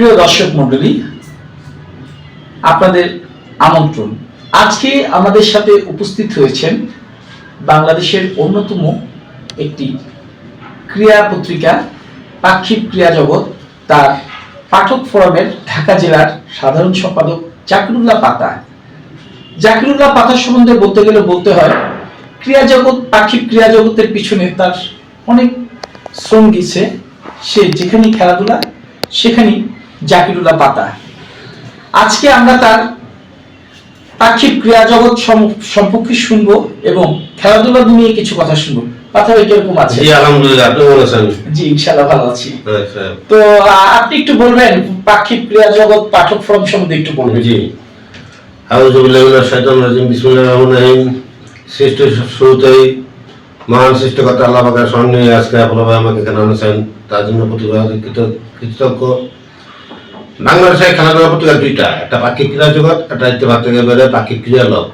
প্রিয় দর্শক মণ্ডলী, আপনাদের আমন্ত্রণ। আজকে আমাদের সাথে উপস্থিত হয়েছেন বাংলাদেশের অন্যতম একটি ক্রিয়া পত্রিকা, পাক্ষিক ক্রিয়া জগৎ। তার পাঠক ফোরামের ঢাকা জেলার সাধারণ সম্পাদক জাকিরুল্লাহ পাতা। জাকিরুল্লাহ পাতা সম্বন্ধে বলতে গেলে বলতে হয়, ক্রিয়া জগৎ, পাক্ষিক ক্রিয়া জগতের পিছনে তার অনেক শ্রম গেছে। সে যেখানেই খেলাধুলা, সেখানেই জাকিরুল্লাহ পাতা আজকে আমরা তার পাক্ষিক ক্রিয়া জগৎ সম্পর্কে শুনব এবং খেলাধুলা নিয়ে কিছু কথা শুনব। কীরকম আছে জি আলহামদুলিল্লাহ আপনি বলেছেন জি ইনশাল্লাহ ভালো আছি। আচ্ছা। তো আপনি একটু বলবেন পাক্ষিক ক্রিয়া জগৎ পাঠক ফোরাম সম্বন্ধে একটু বলবেন। জি। আউযুবিল্লাহি মিনাশ শাইতানির রাজিম বিসমিল্লাহির রহমানির রহিম। শুরুতেই মহান সৃষ্টিকর্তা আল্লাহ পাকের সঙ্গে আজকে আপনারা আমাকে আনেছেন তার জন্য কৃত- কৃতজ্ঞ। বাংলাদেশে খেলাধুলা পত্রিকা দুইটা, একটা পাক্ষিক ক্রীড়া জগৎ, একটা ইত্তেফাক থেকে বেড়ে পাক্ষিক ক্রীড়া লোক।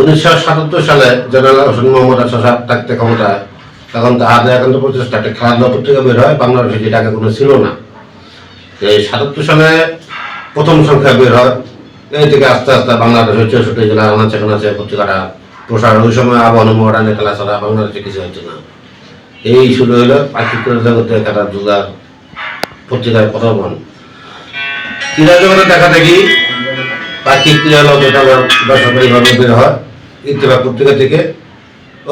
উনিশশো সাতাত্তর সালে জেনারেল হোসেন মোহাম্মদ আশা সাহেব থাকতে ক্ষমতায়, তখন তাহাদের একান্ত প্রচেষ্টা একটা খেলাধুলা পত্রিকা বের হয়, বাংলাদেশে যেটা আগে কোনো ছিল না। এই সাতাত্তর সালে প্রথম সংখ্যা বের হয়। এই থেকে আস্তে আস্তে বাংলাদেশের চৌষট্টি জেলা আনাচে কানাচে পত্রিকাটা প্রসার ওই সময় আবহাওয়া মডার্নে খেলা ছাড়া বাংলাদেশে কিছু হচ্ছে না। এই শুরু হলো পাখিক জগতে খেলাধুলার পত্রিকার প্রথম ক্রীড়া জগতে দেখা। দেখি পাখিক ক্রীড়া যেটা বেসরকারিভাবে বের হয় ইত্তেফাক পত্রিকা থেকে।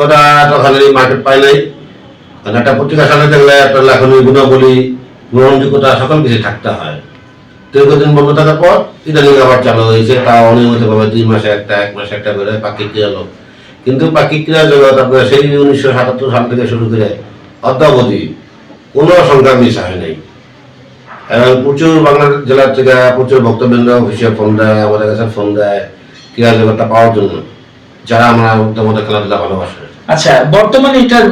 ওটা তখন মার্কেট পায় নাই। কারণ একটা পত্রিকা সামনে দেখলে একটা লেখনী গুণাবলী, গ্রহণযোগ্যতা সকল কিছু থাকতে হয়। দীর্ঘদিন বন্ধ থাকার পর ইদানিং আবার চালু হয়েছে। তা অনিয়মিতভাবে দুই মাসে একটা, এক মাসে একটা বেরোয় হয় পাখি ক্রিয়া লোক কিন্তু পাখি ক্রিয়া জগৎ আপনার সেই উনিশশো সাতাত্তর সাল থেকে শুরু করে অদ্যাবধি কোনো সংখ্যা মিস হয় প্রচুর বাংলা জেলার থেকে প্রচুর ভক্তবৃন্দ অফিসে ফোন দেয় আমাদের কাছে ফোন দেয় ক্রীড়া জগৎটা পাওয়ার জন্য যারা আমরা আমাদের খেলাধুলা ভালোবাসে। আচ্ছা বর্তমানে এটার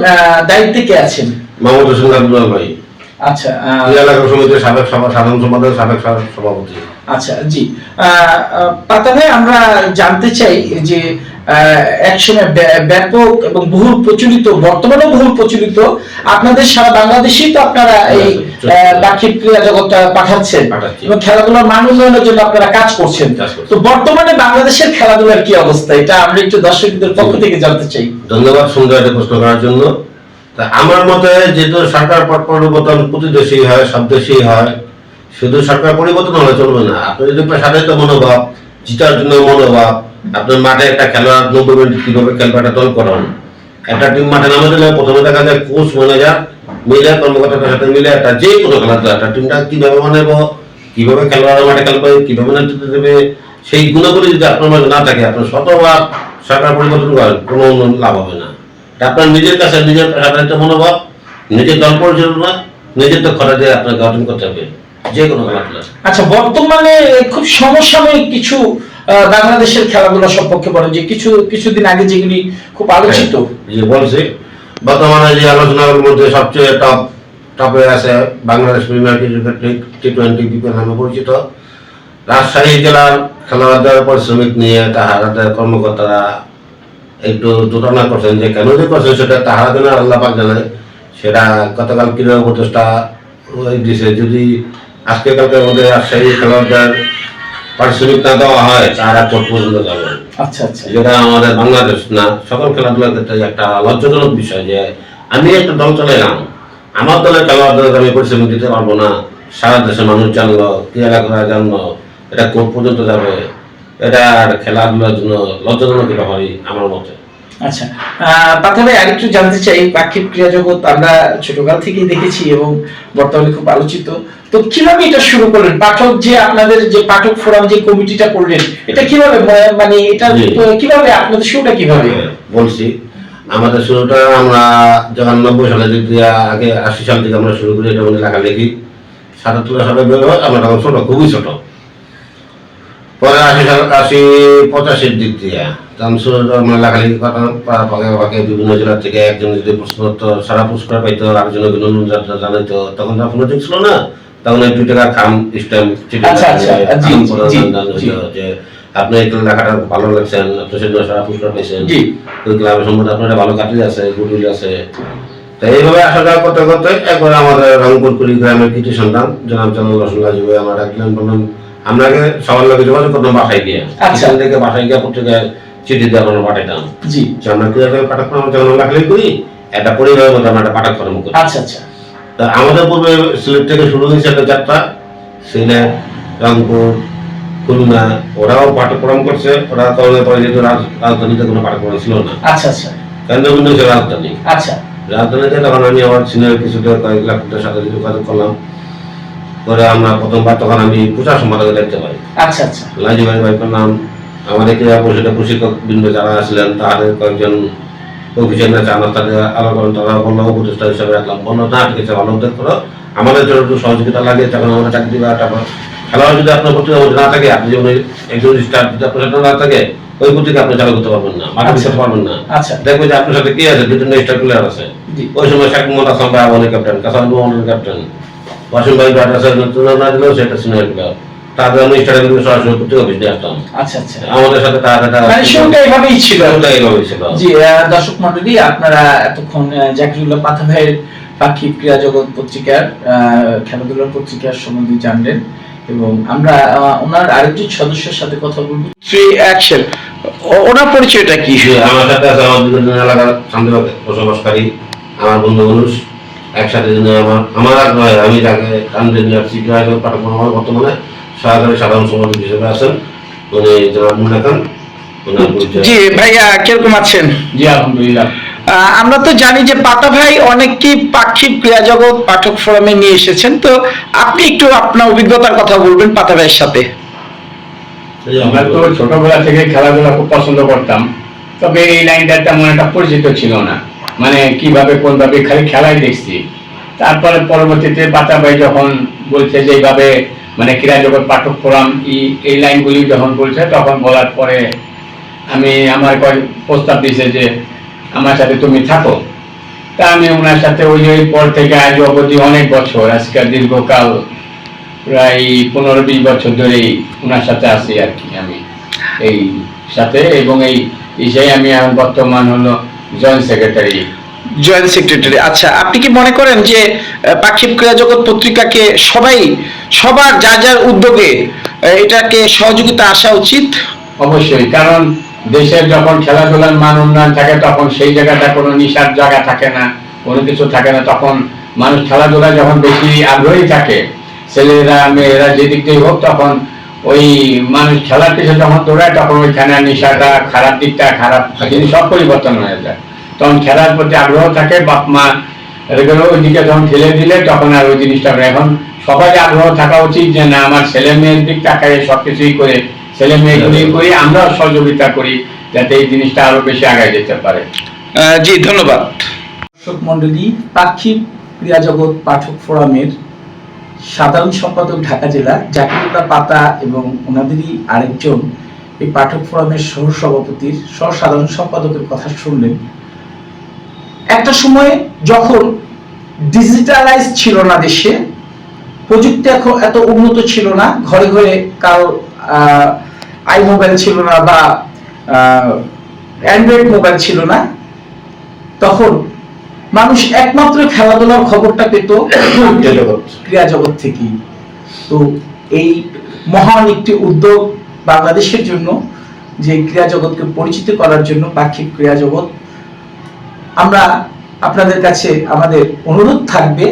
দায়িত্বে কে আছেন? মাহমুদ হোসেন আব্দুল ভাই। আচ্ছা ক্রীড়া সমিতির সাবেক সাধারণ সম্পাদক সাবেক সভাপতি। আচ্ছা জি। আমরা জানতে চাই যে একসময় ব্যাপক এবং বহুল প্রচলিত বর্তমানেও বহুল প্রচলিত আপনাদের সারা বাংলাদেশেই তো আপনারা এই আহ, ক্রীড়া জগৎটা পাঠাচ্ছেন। এবং খেলাধুলার মান উন্নয়নের জন্য আপনারা কাজ করছেন। তো বর্তমানে বাংলাদেশের খেলাধুলার কি অবস্থা? এটা আমরা একটু দর্শকদের পক্ষ থেকে জানতে চাই। ধন্যবাদ সুন্দর একটা প্রশ্ন করার জন্য। আমার মতে যেহেতু সরকার পট পরিবর্তন প্রতি দেশেই হয় সব দেশেই হয় শুধু সরকার পরিবর্তন হলে চলবে না। আপনি যদি পেশাদারিত মনোভাব জিতার জন্য মনোভাব, আপনার মাঠে একটা খেলোয়াড় নব্বই মিনিট কীভাবে খেলবে একটা দল করান? একটা টিম মাঠে নামে দিলে প্রথমে দেখা যায় কোচ ম্যানেজার মিলে, কর্মকর্তাদের সাথে মিলে একটা যে কোনো খেলাধুলা একটা টিমটা কীভাবে বানাবো কীভাবে খেলোয়াড় মাঠে খেলবে, কীভাবে নেতৃত্ব দেবে, সেই গুণাবলী যদি আপনার মাঝে না থাকে, আপনার শতবার সরকার পরিবর্তন করেন কোনো লাভ হবে না। আপনার নিজের কাছে, নিজের পেশাদারিত্ব, মনোভাব, নিজের দল পরিচালনা, নিজের দক্ষতা দিয়ে আপনাকে অর্জন করতে হবে। যে কোনো খেলাধুলা আচ্ছা বর্তমানে খুব সমসাময়িক কিছু বাংলাদেশের খেলাধুলা সম্পর্কে বলেন যে কিছু কিছুদিন আগে যেগুলি খুব আলোচিত। যে বলছি বর্তমানে যে আলোচনার মধ্যে সবচেয়ে টপ টপে আছে Bangladesh premier cricket league T twenty BPL নামে পরিচিত। রাজশাহী জেলার খেলোয়াড়দের পরিশ্রমিক নিয়ে তাহারাদের কর্মকর্তারা একটু দোটানা করছেন যে কেন যে করছেন সেটা তাহারা যেন আল্লাহ পাক জানে। সেটা গতকাল ক্রীড়া উপদেষ্টা দিছে যদি আজকে কালকের মধ্যে রাজশাহী খেলোয়াড়দের পারিশ্রমিক না দেওয়া হয় তারা কোর্ট পর্যন্ত যাবে আচ্ছা আচ্ছা। যেটা আমাদের বাংলাদেশ না সকল খেলাধুলার ক্ষেত্রে একটা লজ্জাজনক বিষয় যে আমি একটা দল চালাইলাম। আমার দলের খেলোয়াড়দের আমি পরিশ্রম দিতে পারব না। সারা দেশের মানুষ জানলো ক্রীড়া করা জানলো এটা কোর্ট পর্যন্ত যাবে? এটা খেলাধুলার জন্য লজ্জাজনক ব্যাপারই আমার মতে। আচ্ছা। ভাই আরেকটু জানতে চাই পাক্ষিক ক্রিয়া জগৎ আমরা ছোটকাল থেকেই দেখেছি এবং বর্তমানে খুব আলোচিত। তো কীভাবে এটা শুরু করলেন? পাঠক যে আপনাদের যে পাঠক ফোরাম যে কমিটিটা করলেন এটা কীভাবে মানে এটা কীভাবে আপনাদের শুরুটা কীভাবে? বলছি আমাদের শুরুটা আমরা যখন নব্বই দিয়ে আগে আশি সাল থেকে আমরা শুরু করি এটা মধ্যে লেখালেখি। সাতাত্তর সালে বের হয় আমরা তখন ছোট খুবই ছোট। পরে আশি সাল আশি পঁচাশির দিক দিয়ে তখন শুরু আমরা লেখালেখি করতাম। পাকে পাকে বিভিন্ন জেলা থেকে একজন যদি প্রশ্ন সারা পুরস্কার পাইতো আরেকজন অভিনন্দন যাত্রা জানাইতো তখন তো ফোন ছিল না। তখন স্ট্যাম্প। হতো যে আপনি এই লেখাটা ভালো আপনি সারা পুরস্কার পেয়েছেন। ওই ক্লাবের সম্বন্ধে আপনার একটা ভালো আছে গুডউইল আছে। তো এইভাবে আসা যাওয়া করতে করতে একবার আমাদের রংপুর কুড়ি গ্রামের কিছু সন্তান জনাব জানাল রসুল্লাহ জিবে আমার ডাকলেন বললাম আপনাকে সবার লোকে যোগাযোগ করতাম বাসায় গিয়ে। আচ্ছা। থেকে বাসায় গিয়ে পত্রিকায় চিঠি দিয়ে আমরা পাঠাইতাম। জি। আমরা কি একটা পাঠক্রম যখন আমরা লেখালেখি করি একটা পরিবারের মধ্যে আমরা একটা আচ্ছা আচ্ছা। তা আমাদের পূর্বে সিলেট থেকে শুরু হয়েছে একটা যাত্রা সিলেট রংপুর খুলনা ওরাও পাঠক্রম করছে ওরা পরে যেহেতু রাজধানীতে কোনো পাঠক্রম ছিল না। আচ্ছা আচ্ছা। কেন্দ্রবিন্দু হচ্ছে রাজধানী। আচ্ছা। রাজধানীতে তখন আমি আমার সিনিয়র কিছুদের কয়েক লাখের সাথে যোগাযোগ করলাম। করে আমরা প্রথমবার তখন আমি প্রচার সম্পাদকে দেখতে পাই। আচ্ছা আচ্ছা। লাইজি ভাই ভাই করলাম আমাদের ক্রীড়া পরিষদের প্রশিক্ষক বৃন্দ যারা আসলেন তাদের কয়েকজন অফিসের না চান তাদের আলোচনা তারা বলল উপদেষ্টা হিসাবে রাখলাম। বলল না ঠিক আছে ভালো করো আমাদের জন্য একটু সহযোগিতা লাগে তখন আমরা চাকরি বা তারপর খেলোয়াড় যদি আপনার প্রতি না থাকে আপনি যেমন একজন স্টার যদি আপনার না থাকে ওই পত্রিকা আপনি চালু করতে পারবেন না মাঠে। দিতে পারবেন না? আচ্ছা। দেখবেন যে আপনার সাথে কে আছে? দুটো স্টার প্লেয়ার আছে। ওই সময় শেখ মোহাম্মদ হাসান ভাই ক্যাপ্টেন কাসান ক্যাপ্টেন ওয়াসিম ভাই ব্যাট আছে না দিলেও সেটা সিনিয়র প্লেয়ার তাদের আমি স্টাডিয়ামে সরাসরি পত্রিকা অফিস দিয়ে আসতাম আচ্ছা আচ্ছা। আমাদের সাথে তার একটা মানে শুরুটা এভাবেই ছিল। শুরুটা এইভাবে ছিল। জি দর্শক মন্ডলী আপনারা এতক্ষণ জাকিরুল্লাহ পাথা ভাইয়ের পাখি ক্রীড়া জগৎ পত্রিকার সম্বন্ধে জানলেন এবং আমরা ওনার আরেকজন সদস্যের সাথে কথা বলব। অ্যাকশন ওনার পরিচয়টা কি? আমার সাথে আছে আমার বিভিন্ন এলাকার শান্তিবাগে বসবাসকারী আমার বন্ধু মানুষ একসাথে আমার আমার আমি আমার বর্তমানে। সহকারী সাধারণ সম্পাদক হিসেবে আছেন। উনি জনাব মুন্না খান জি ভাইয়া কীরকম আছেন? জি আলহামদুলিল্লাহ। আমরা তো জানি যে পাতা ভাই অনেকই পাখি ক্রীড়া জগৎ পাঠক ফোরামে নিয়ে এসেছেন। তো আপনি একটু আপনার অভিজ্ঞতার কথা বলবেন পাতা ভাইয়ের সাথে। আমরা তো ছোটবেলা থেকে খেলাধুলা খুব পছন্দ করতাম। তবে এই লাইনটা তেমন একটা পরিচিত ছিল না। মানে কীভাবে কোনভাবে খালি খেলাই দেখছি। তারপরে পরবর্তীতে পাতা ভাই যখন বলছে যে এইভাবে মানে ক্রীড়া জগৎ পাঠক ফোরাম এই- লাইনগুলি যখন বলছে, তখন বলার পরে আমি আমার প্রস্তাব দিছে যে, আমার সাথে তুমি থাকো। তা আমি ওনার সাথে ওই ওই পর থেকে আজ অবধি অনেক বছর, আজকে দীর্ঘকাল প্রায় পনেরো বিশ বছর ধরেই ওনার সাথে আছি আর কি আমি এই সাথে এবং এই বিষয়ে আমি বর্তমান হলো জয়েন্ট সেক্রেটারি জয়েন্ট সেক্রেটারি। আচ্ছা আপনি কি মনে করেন যে পাখি ক্রীড়া জগৎ পত্রিকাকে সবাই, সবার যার যার উদ্যোগে এটাকে সহযোগিতা আসা উচিত? অবশ্যই, কারণ দেশের যখন খেলাধুলার মান উন্নয়ন থাকে, তখন সেই জায়গাটা কোনো নিশার জায়গা থাকে না, কোনো কিছু থাকে না। তখন মানুষ খেলাধুলায় যখন বেশি আগ্রহী থাকে, ছেলেরা, মেয়েরা যেদিক দিয়ে হোক, তখন ওই মানুষ খেলার পিছনে যখন দৌড়ায়, তখন ওইখানে নেশাটা, খারাপ দিকটা, খারাপ জিনিস সব পরিবর্তন হয়ে যায়। তখন খেলার প্রতি আগ্রহ থাকে বাপ মা এগুলো ওই দিকে যখন ঠেলে দিলে তখন আর ওই জিনিসটা এখন সবাই আগ্রহ থাকা উচিত যে না আমার ছেলে মেয়ের দিক তাকায় সব কিছুই করে ছেলে মেয়েগুলি করি আমরাও সহযোগিতা করি যাতে এই জিনিসটা আরও বেশি আগায় যেতে পারে। জি ধন্যবাদ। দর্শক মন্ডলী পাক্ষিক ক্রিয়া জগৎ পাঠক ফোরামের সাধারণ সম্পাদক ঢাকা জেলা জাকিরুল্লাহ পাতা এবং ওনাদেরই আরেকজন এই পাঠক ফোরামের সহ সভাপতির সহ সাধারণ সম্পাদকের কথা শুনলেন। একটা সময় যখন ডিজিটালাইজ ছিল না দেশে প্রযুক্তি এখন এত উন্নত ছিল না ঘরে ঘরে কারও আই মোবাইল ছিল না বা অ্যান্ড্রয়েড মোবাইল ছিল না তখন মানুষ একমাত্র খেলাধুলার খবরটা পেত। ক্রীড়া জগৎ থেকেই তো এই মহান একটি উদ্যোগ বাংলাদেশের জন্য যে ক্রীড়া জগৎকে পরিচিত করার জন্য পাক্ষিক ক্রীড়া জগৎ আমরা আপনাদের কাছে আমাদের অনুরোধ থাকবে,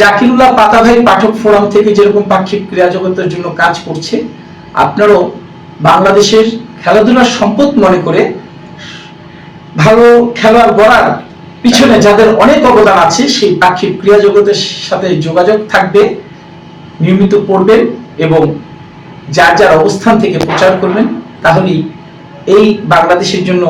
জাকিরুল্লাহ পাতাভাই পাঠক ফোরাম থেকে যেরকম পাক্ষিক ক্রীড়া জগতের জন্য কাজ করছে, আপনারাও বাংলাদেশের খেলাধুলার সম্পদ মনে করে ভালো খেলোয়াড় গড়ার পিছনে যাদের অনেক অবদান আছে, সেই পাক্ষিক ক্রীড়া জগতের সাথে যোগাযোগ থাকবে, নিয়মিত পড়বেন এবং যার যার অবস্থান থেকে প্রচার করবেন, তাহলেই এই বাংলাদেশের জন্য